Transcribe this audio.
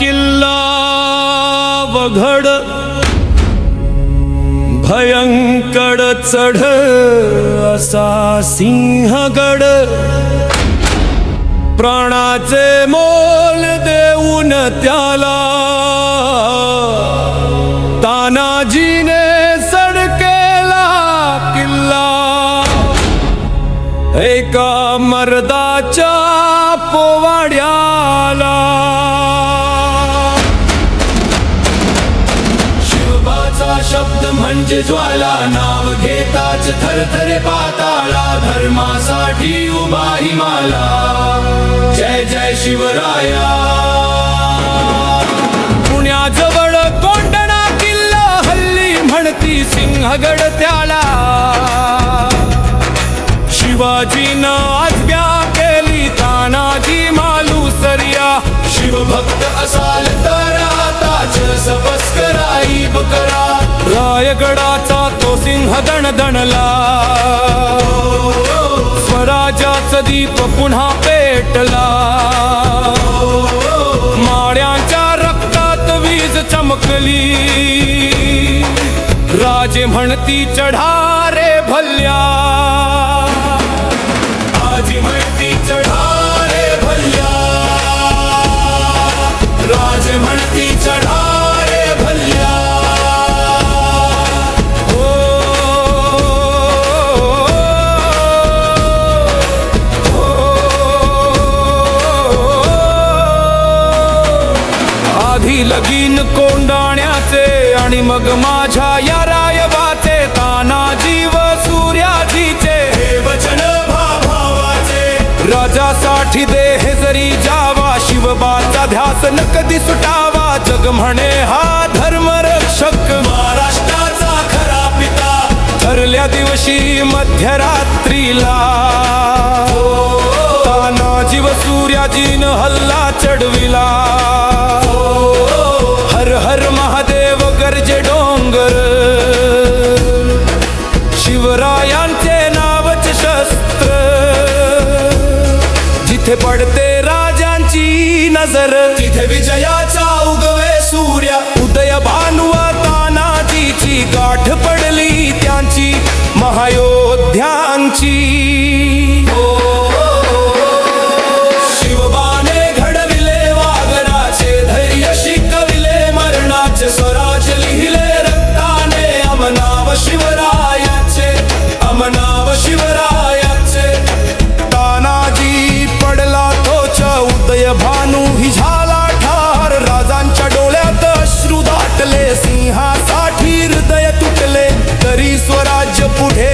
किल्ला वघड भयंकड चढ असा सिंहगड. प्राणाचे मोल देऊन त्याला तानाजीने सडकेला किल्ला. एका मर्दा म्हणजे ज्वाला नाव घेताच थरथरे पाताळा धर्मासाठी उभा हिमाला जय जय शिवराया. पुण्याजवळ कोंडणा किल्ला हल्ली म्हणती सिंहगड त्याला. शिवाजीनं आज्ञा केली तानाजी मालुसर्या शिवभक्त असाल तर बकरा. रायगडाचा तो सिंह दण दणला. दीप पुन्हा पेटला. माळ्यांच्या रक्तात वीज चमकली. राजे म्हणती चढा रे भल्या. लगीन कोंडाण्याचे आणि मग माझ्या या रायबाचे तानाजी व सूर्याजीचे. हे वचन भावाचे राजासाठी देह जरी जावा शिवबाचा ध्यास न कधी सुटावा. जग म्हणे हा धर्म रक्षक महाराष्ट्राचा खरा पिता. ठरल्या दिवशी मध्यरात्रीला. तानाजी व सूर्याजीन हल्ला जिथे पडते राजांची नजर. तिथे विजयाचा उगवे सूर्य. उदय भानुवा भानू ही झाला ठार. राजांच्या डोळ्यात अश्रू दाटले. सिंहासाठी हृदय तुटले. तरी स्वराज्य पुढे